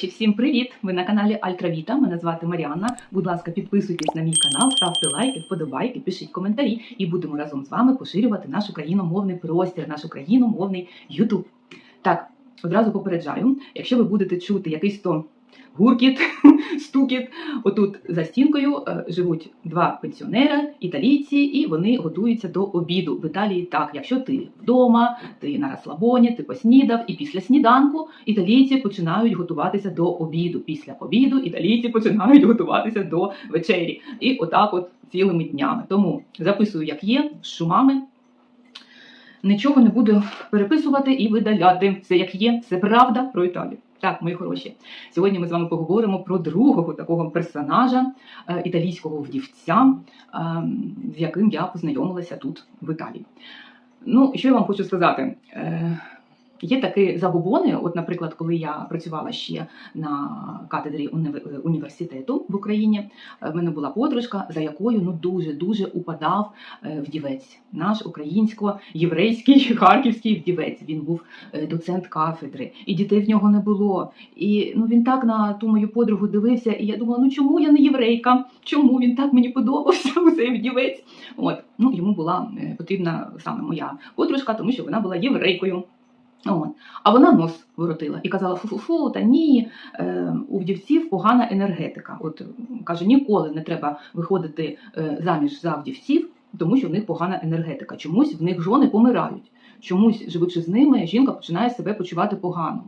хороші, всім привіт! Ви на каналі Альтравіта. Мене звати Маріанна. Будь ласка, підписуйтесь на мій канал, ставте лайки, вподобайки, пишіть коментарі, і будемо разом з вами поширювати наш україномовний простір, наш україномовний Ютуб. Так, одразу попереджаю, якщо ви будете чути якийсь то гуркіт, стукіт, отут за стінкою е, живуть два пенсіонера, італійці, і вони готуються до обіду. В Італії так, якщо ти вдома, ти на розслабоні, ти поснідав, і після сніданку італійці починають готуватися до обіду. Після обіду італійці починають готуватися до вечері. І отак, от цілими днями. Тому записую, як є, з шумами. Нічого не буду переписувати і видаляти. Все як є, все правда про Італію. Так, мої хороші. Сьогодні ми з вами поговоримо про другого такого персонажа е, італійського вдівця, е, з яким я познайомилася тут в Італії. Ну, що я вам хочу сказати? Е, Є такі забобони. От, наприклад, коли я працювала ще на катедрі університету в Україні, е, в мене була подружка, за якою ну дуже дуже упадав е, вдівець, наш українсько-єврейський харківський вдівець. Він був е, доцент кафедри, і дітей в нього не було. І ну він так на ту мою подругу дивився, і я думала, ну чому я не єврейка? Чому він так мені подобався? Цей вдівець? От ну йому була е, потрібна саме моя подружка, тому що вона була єврейкою. От. А вона нос воротила і казала: фу-фу-фу, та ні, е, у вдівців погана енергетика. От каже, ніколи не треба виходити е, заміж за вдівців, тому що в них погана енергетика. Чомусь в них жони помирають. Чомусь, живучи з ними, жінка починає себе почувати погано.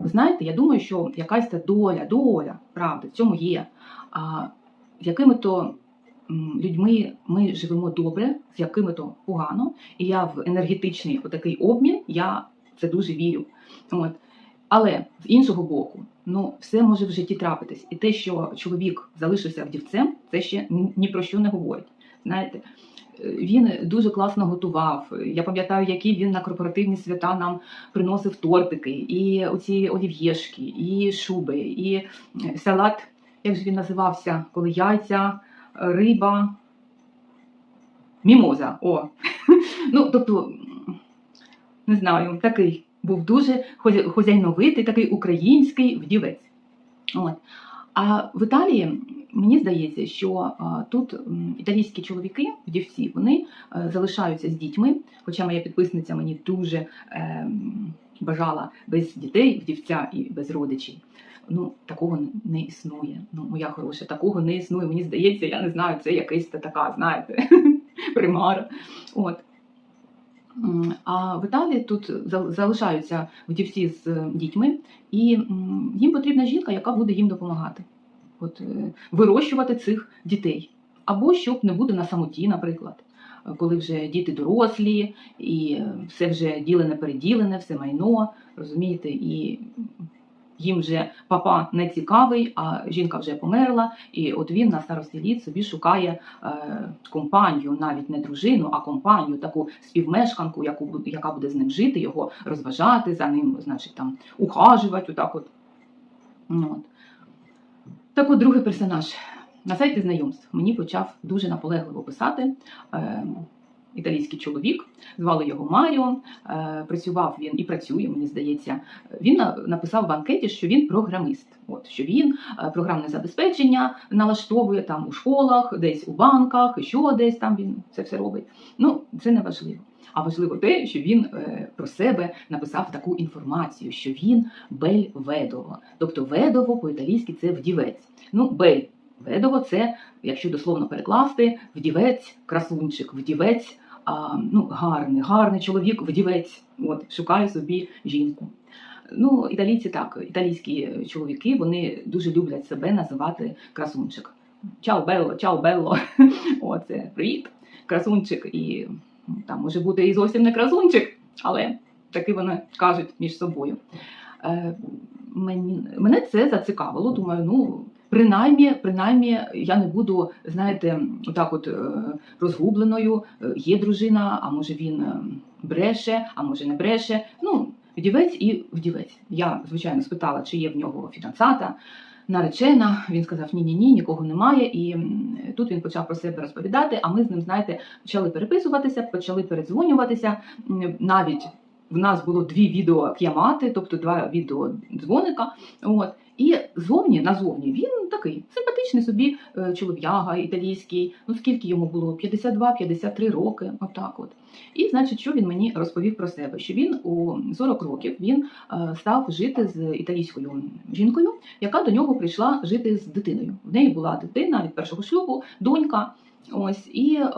Знаєте, я думаю, що якась та доля, доля, правда, в цьому є. А якими то людьми ми живемо добре, з якими то погано, і я в енергетичний отакий обмін, я це дуже вірю. От. Але з іншого боку, ну все може в житті трапитись. І те, що чоловік залишився вдівцем, це ще ні- ні про що не говорить. Знаєте, Е, він дуже класно готував. Я пам'ятаю, які він на корпоративні свята нам приносив тортики, і оці олів'єшки, і шуби, і е, салат, як же він називався, коли яйця, риба, мімоза. О. Ну, тобто, не знаю, такий був дуже хозя- хозяйновитий, такий український вдівець. От. А в Італії мені здається, що тут італійські чоловіки, вдівці, вони е, залишаються з дітьми. Хоча моя підписниця мені дуже ем, бажала без дітей, вдівця і без родичів. Ну, такого не існує. Ну, моя хороша, такого не існує. Мені здається, я не знаю, це якась та така, знаєте, примара. От. А в Італії тут залишаються вдівці з е, дітьми, і їм потрібна жінка, яка буде їм допомагати. От, е, вирощувати цих дітей. Або щоб не буде на самоті, наприклад, коли вже діти дорослі, і е, все вже ділене переділене, все майно, розумієте, і їм вже папа не цікавий, а жінка вже померла, і от він на старості літ собі шукає е, компанію, навіть не дружину, а компанію, таку співмешканку, яку, яка буде з ним жити, його розважати, за ним, значить, там, ухажувати, отак от. Ну, от. Так от другий персонаж. На сайті знайомств мені почав дуже наполегливо писати е, італійський чоловік, звали його Маріо. Е, працював він і працює, мені здається. Він на- написав в анкеті, що він програмист. От що він е, програмне забезпечення налаштовує там у школах, десь у банках, що десь там він це все робить. Ну, це не важливо. А важливо те, що він е, про себе написав таку інформацію, що він бель ведово. Тобто ведово по-італійськи це вдівець. Ну, бель ведово це, якщо дословно перекласти, вдівець, красунчик, вдівець, а, ну, гарний, гарний чоловік, вдівець. От, шукає собі жінку. Ну, італійці так, італійські чоловіки вони дуже люблять себе називати красунчик. Чао белло, чао белло. Оце привіт, красунчик. І ну, там може бути і зовсім не красунчик, але таки вони кажуть між собою. Е, мені, мене це зацікавило. Думаю, ну. Принаймні, принаймні, я не буду, знаєте, отак от е, розгубленою. Е, Є дружина, а може він е, бреше, а може не бреше. Ну, вдівець і вдівець. Я, звичайно, спитала, чи є в нього фінансата, наречена. Він сказав: ні, ні, ні, нікого немає. І тут він почав про себе розповідати. А ми з ним, знаєте, почали переписуватися, почали передзвонюватися. Навіть в нас було дві відеок'ямати, тобто два відеодзвоника. От. І зовні, назовні, він такий симпатичний собі е, чолов'яга італійський. Ну скільки йому було? 52-53 роки, отак от. І значить, що він мені розповів про себе? Що він у 40 років він е, став жити з італійською жінкою, яка до нього прийшла жити з дитиною. В неї була дитина від першого шлюбу, донька. Ось і е,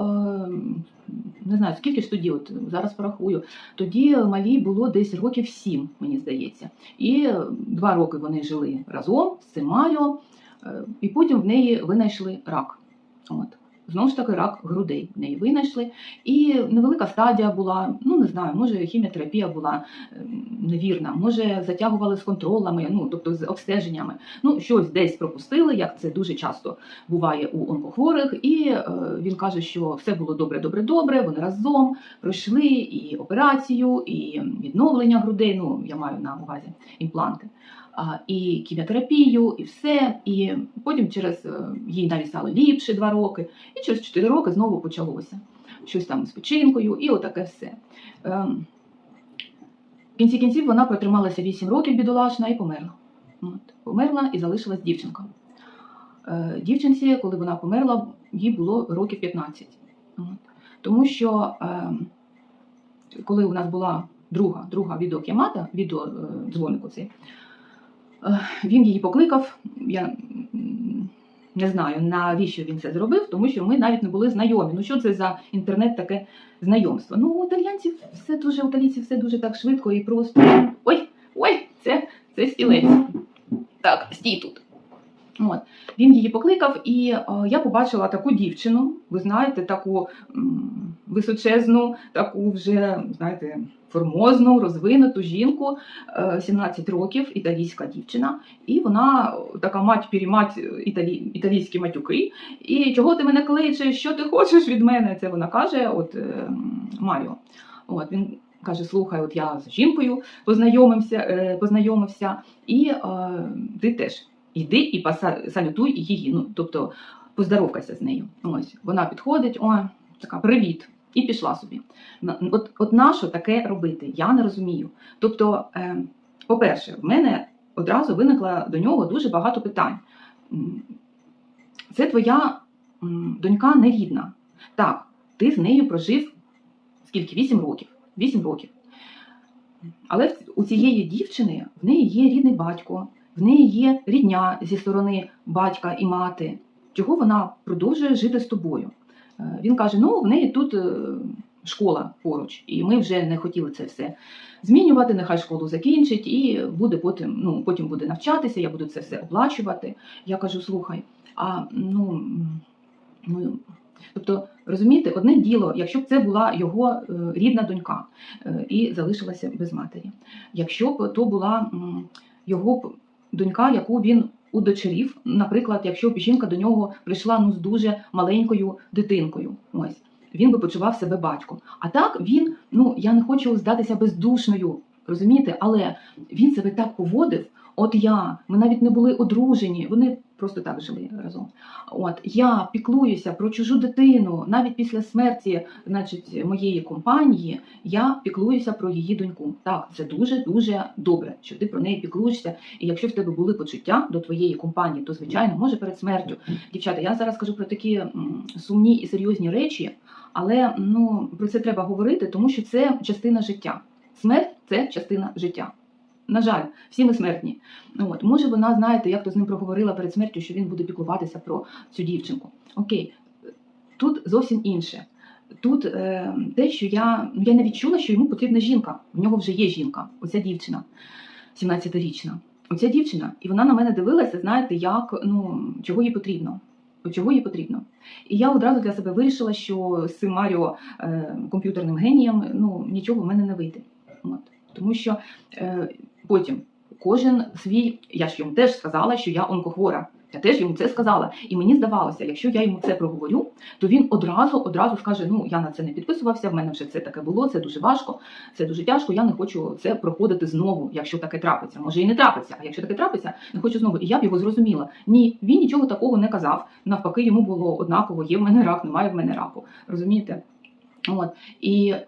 не знаю, скільки ж тоді, от зараз порахую. Тоді малій було десь років сім, мені здається. І е, два роки вони жили разом з цим Маріо, е, і потім в неї винайшли рак. От. Знову ж таки, рак грудей в неї винайшли. І невелика стадія була, ну не знаю, може хіміотерапія була е, невірна, може затягували з контролами, ну тобто з обстеженнями. Ну, щось десь пропустили, як це дуже часто буває у онкохворих. І е, він каже, що все було добре, добре, добре. Вони разом пройшли і операцію, і відновлення грудей. Ну, я маю на увазі імпланти. І кіміотерапію, і все. І потім через е, їй навіть стало ліпше два роки, і через 4 роки знову почалося щось там з печінкою, і отаке все. Ем, В кінці кінців вона протрималася 8 років бідолашна і померла. От, померла і залишилась дівчинка. Е, Дівчинці, коли вона померла, їй було років 15. От. Тому що ем, коли у нас була друга, друга відеокімата, відеодзвоник оцей, Е, Він її покликав. Я не знаю, навіщо він це зробив, тому що ми навіть не були знайомі. Ну що це за інтернет таке знайомство? Ну, у італійців все дуже, у італійців все дуже так швидко і просто. Ой, ой, це, це стілець. Так, стій тут. От. Він її покликав, і е, я побачила таку дівчину, ви знаєте, таку м, височезну, таку вже, знаєте, формозну, розвинуту жінку, е, 17 років, італійська дівчина, і вона е, така мать-пірімать італі, італійські матюки. І чого ти мене кличеш? Що ти хочеш від мене? Це вона каже, от е, Маріо. От він каже: слухай, от я з жінкою познайомився, е, познайомився, і е, ти теж йди і салютуй її. Ну, тобто поздоровкайся з нею. Ось вона підходить, о, така привіт. І пішла собі. От, от на що таке робити? Я не розумію. Тобто, е, по-перше, в мене одразу виникло до нього дуже багато питань. Це твоя донька нерідна. Так, ти з нею прожив скільки? Вісім років. Вісім років. Але у цієї дівчини в неї є рідний батько, в неї є рідня зі сторони батька і мати. Чого вона продовжує жити з тобою? Е, Він каже: ну, в неї тут е, школа поруч, і ми вже не хотіли це все змінювати. Нехай школу закінчить, і буде потім, ну, потім буде навчатися, я буду це все оплачувати. Я кажу: слухай, а ну, ну тобто, розумієте, одне діло, якщо б це була його е, рідна донька і залишилася без матері. Якщо б то була його донька, яку він удочерів, наприклад, якщо б жінка до нього прийшла ну з дуже маленькою дитинкою, ось він би почував себе батьком. А так він, ну я не хочу здатися бездушною, розумієте, але він себе так поводив. От я, ми навіть не були одружені, вони просто так жили разом. От я піклуюся про чужу дитину, навіть після смерті, значить, моєї компанії, я піклуюся про її доньку. Так, це дуже дуже добре, що ти про неї піклуєшся. І якщо в тебе були почуття до твоєї компанії, то звичайно, може перед смертю. Дівчата, я зараз кажу про такі сумні і серйозні речі, але ну про це треба говорити, тому що це частина життя. Смерть це частина життя. На жаль, всі ми смертні. Ну, От, може, вона, знаєте, як то з ним проговорила перед смертю, що він буде піклуватися про цю дівчинку. Окей, тут зовсім інше. Тут е, те, що я, ну, я не відчула, що йому потрібна жінка. В нього вже є жінка, оця дівчина, 17-річна. Оця дівчина, і вона на мене дивилася, знаєте, як ну чого їй потрібно. Чого їй потрібно. І я одразу для себе вирішила, що з цим Маріо е, комп'ютерним генієм ну, нічого в мене не вийде. От. Тому що е, потім кожен свій, я ж йому теж сказала, що я онкохвора. Я теж йому це сказала. І мені здавалося, якщо я йому це проговорю, то він одразу одразу скаже: Ну я на це не підписувався, в мене вже це таке було, це дуже важко, це дуже тяжко. Я не хочу це проходити знову, якщо таке трапиться. Може і не трапиться, а якщо таке трапиться, не хочу знову. І я б його зрозуміла. Ні, він нічого такого не казав. Навпаки, йому було однаково, є в мене рак, немає в мене раку. Розумієте? От і е,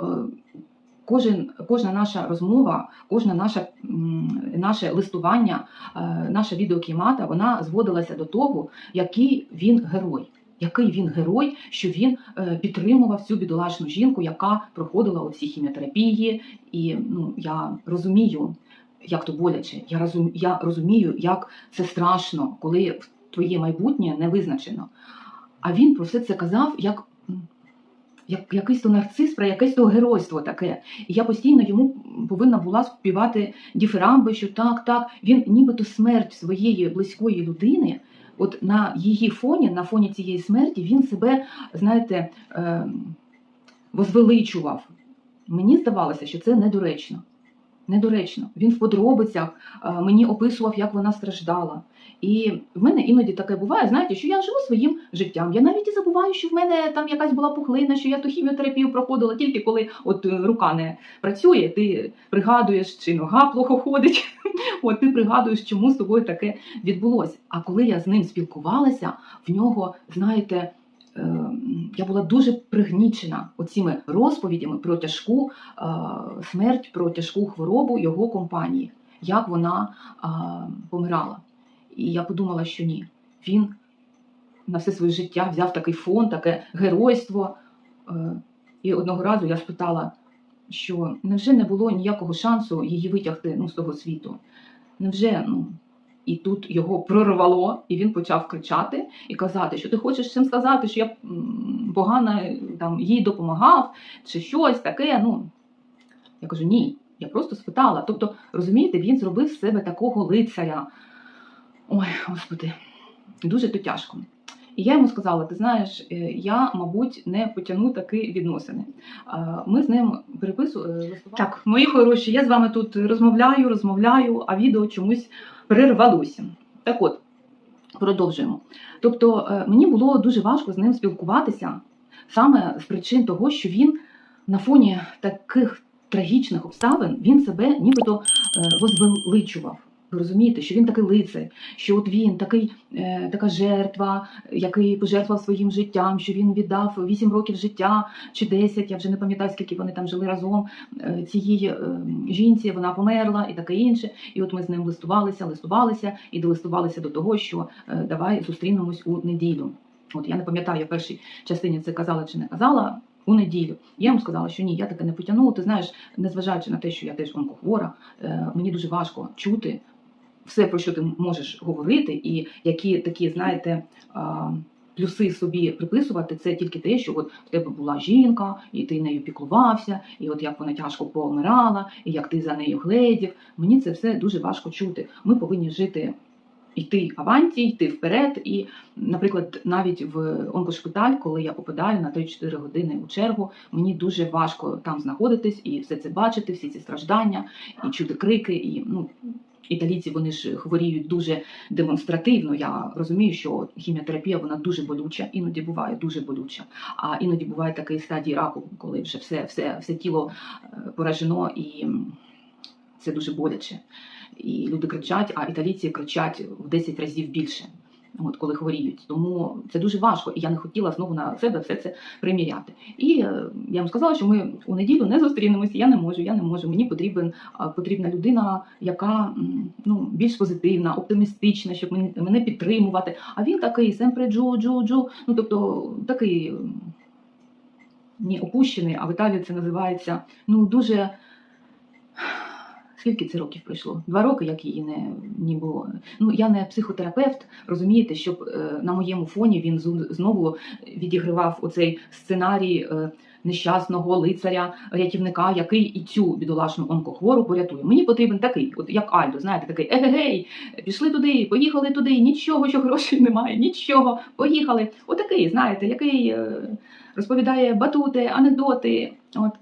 кожен, кожна наша розмова, кожна наша, м, наше листування, е, наша відеокімата, вона зводилася до того, який він герой. Який він герой, що він е, підтримував цю бідолашну жінку, яка проходила оці хіміотерапії, і ну я розумію, як то боляче. Я розум, я розумію, як це страшно, коли твоє майбутнє не визначено. А він про все це казав як, як якийсь то нарцис, про якесь то геройство таке. І я постійно йому повинна була співати діфирамби, що так, так, він нібито смерть своєї близької людини. От на її фоні, на фоні цієї смерті, він себе, знаєте, е, возвеличував. Мені здавалося, що це недоречно. Недоречно. Він в подробицях е, мені описував, як вона страждала. І в мене іноді таке буває, знаєте, що я живу своїм життям. Я навіть і забуваю, що в мене там якась була пухлина, що я ту хіміотерапію проходила тільки коли от е, рука не працює, ти пригадуєш, чи нога плохо ходить. От ти пригадуєш, чому з тобою таке відбулося. А коли я з ним спілкувалася, в нього, знаєте, е, я була дуже пригнічена оціми розповідями про тяжку смерть, про тяжку хворобу його компанії, як вона помирала. І я подумала, що ні, він на все своє життя взяв такий фон, таке геройство. Е, І одного разу я спитала, що невже не було ніякого шансу її витягти ну, з того світу? Невже ну, і тут його прорвало, і він почав кричати і казати, що ти хочеш цим сказати, що я погано там, їй допомагав, чи щось таке. Ну, я кажу, ні, я просто спитала. Тобто, розумієте, він зробив з себе такого лицаря. Ой, господи, дуже то тяжко. І я йому сказала: ти знаєш, е, я, мабуть, не потягну такі відносини. Ми з ним переписували. Так, мої хороші, я з вами тут розмовляю, розмовляю, а відео чомусь перервалося. Так от, продовжуємо. Тобто, е, мені було дуже важко з ним спілкуватися саме з причин того, що він на фоні таких трагічних обставин він себе нібито е, возвеличував. Ви розумієте, що він такий лицар, що от він такий, е, така жертва, який пожертвував своїм життям, що він віддав 8 років життя чи 10, я вже не пам'ятаю, скільки вони там жили разом. Е, цієї е, жінці вона померла і таке інше. І от ми з ним листувалися, листувалися і долистувалися до того, що е, давай зустрінемось у неділю. От я не пам'ятаю, я в першій частині це казала чи не казала. У неділю я йому сказала, що ні, я таке не потягну. Ти знаєш, незважаючи на те, що я теж онкохвора, е, мені дуже важко чути все, про що ти можеш говорити, і які такі, знаєте, плюси собі приписувати, це тільки те, що от в тебе була жінка, і ти нею піклувався, і от як вона тяжко помирала, і як ти за нею гледів. Мені це все дуже важко чути. Ми повинні жити. Йти аванті, йти вперед, і, наприклад, навіть в онкошпиталь, коли я попадаю на 3-4 години у чергу, мені дуже важко там знаходитись і все це бачити, всі ці страждання, і чути крики, і ну італійці вони ж хворіють дуже демонстративно. Я розумію, що хіміотерапія вона дуже болюча, іноді буває дуже болюча. А іноді буває такий стадій раку, коли вже все, все, все тіло е, поражено і це дуже боляче. І люди кричать, а італійці кричать в 10 разів більше. От коли хворіють, тому це дуже важко, і я не хотіла знову на себе все це приміряти. І е, я їм сказала, що ми у неділю не зустрінемося. Я не можу, я не можу. Мені потрібен потрібна людина, яка ну більш позитивна, оптимістична, щоб мене, підтримувати. А він такий семпре джу, джу, джу. Ну тобто такий не опущений, а в Італії це називається ну дуже. Скільки це років пройшло? Два роки, як її не, не було. Ну я не психотерапевт, розумієте, щоб е, на моєму фоні він знову відігравав оцей сценарій е, нещасного лицаря, рятівника, який і цю бідолашну онкохвору порятує. Мені потрібен такий, от як Альдо, знаєте, такий егегей, пішли туди, поїхали туди, нічого, що грошей немає, нічого, поїхали. Отакий, знаєте, який е, розповідає батути, анекдоти. От.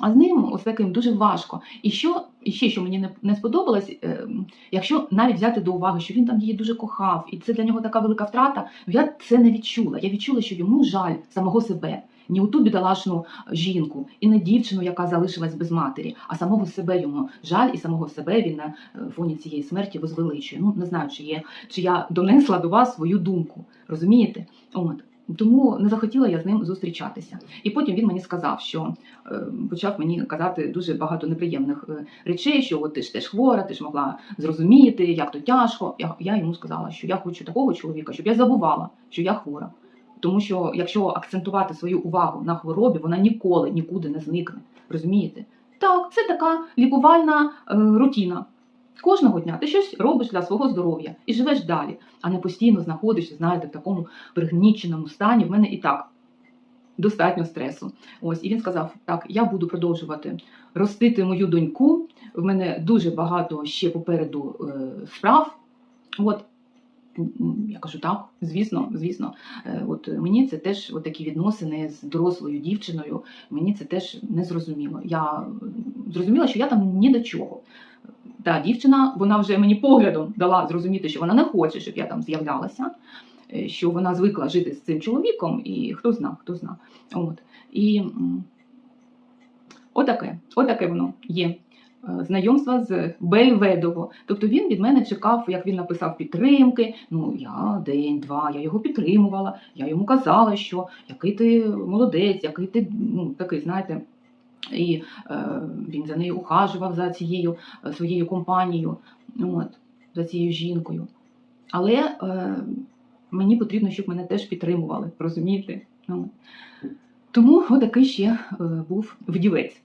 А з ним ось таким дуже важко. І що і ще що мені не, сподобалось, е, якщо навіть взяти до уваги, що він там її дуже кохав, і це для нього така велика втрата, я це не відчула. Я відчула, що йому жаль самого себе. Ні у ту бідолашну жінку, і не дівчину, яка залишилась без матері, а самого себе йому жаль, і самого себе він на е, фоні цієї смерті возвеличує. Ну не знаю, чи є, чи я донесла до вас свою думку. Розумієте? От. Тому не захотіла я з ним зустрічатися. І потім він мені сказав, що е, почав мені казати дуже багато неприємних е, речей, що от ти ж теж хвора, ти ж могла зрозуміти, як то тяжко. Я, я йому сказала, що я хочу такого чоловіка, щоб я забувала, що я хвора. Тому що якщо акцентувати свою увагу на хворобі, вона ніколи нікуди не зникне. Розумієте? Так, це така лікувальна е, рутина. Кожного дня ти щось робиш для свого здоров'я і живеш далі, а не постійно знаходишся, знаєте, в такому пригніченому стані. В мене і так достатньо стресу. Ось і він сказав: так, я буду продовжувати ростити мою доньку. В мене дуже багато ще попереду е, справ. От я кажу, так, звісно, звісно. Е, От мені це теж от такі відносини з дорослою дівчиною. Мені це теж не зрозуміло. Я зрозуміла, що я там ні до чого. Та дівчина, вона вже мені поглядом дала зрозуміти, що вона не хоче, щоб я там з'являлася, е, що вона звикла жити з цим чоловіком, і хто зна, хто зна. От. І отаке, отаке воно є. Е, Знайомства з Бельведово. Тобто він від мене чекав, як він написав підтримки. Ну, я день-два, я його підтримувала, я йому казала, що який ти молодець, який ти ну, такий, знаєте. І е, він за нею ухажував за цією е, своєю компанією, от, за цією жінкою. Але е, мені потрібно, щоб мене теж підтримували, розумієте? Ну, тому отакий ще е, був вдівець.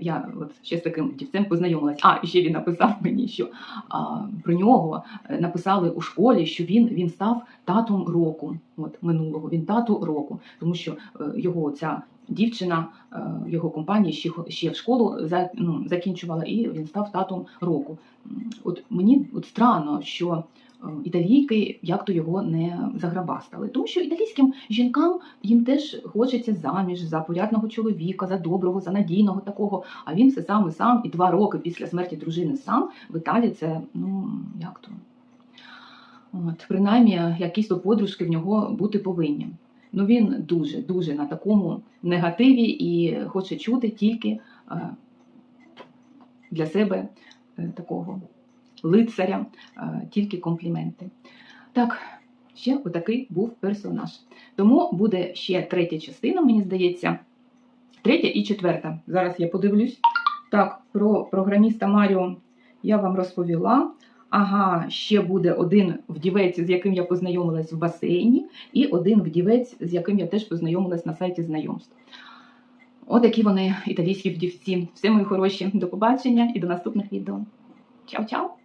Я от ще з таким дівцем познайомилась. А, і ще він написав мені, що а, про нього написали у школі, що він, він став татом року. От минулого він тату року, тому що його ця дівчина, е, його компанія ще, ще в школу ну, закінчувала, і він став татом року. От мені от странно, що е, італійки як то його не заграбастали, тому що італійським жінкам їм теж хочеться заміж за порядного чоловіка, за доброго, за надійного такого. А він все сам і сам, і два роки після смерті дружини сам в Італії це ну як то. От, принаймні, якісь подружки в нього бути повинні. Ну він дуже, дуже на такому негативі і хоче чути тільки е, для себе е, такого лицаря, е, тільки компліменти. Так, ще отакий був персонаж. Тому буде ще третя частина, мені здається. Третя і четверта. Зараз я подивлюсь. Так, про програміста Маріо я вам розповіла. Ага, ще буде один вдівець, з яким я познайомилась в басейні, і один вдівець, з яким я теж познайомилась на сайті знайомств. Отакі вони італійські вдівці. Все мої хороші. До побачення і до наступних відео. Чао-чао!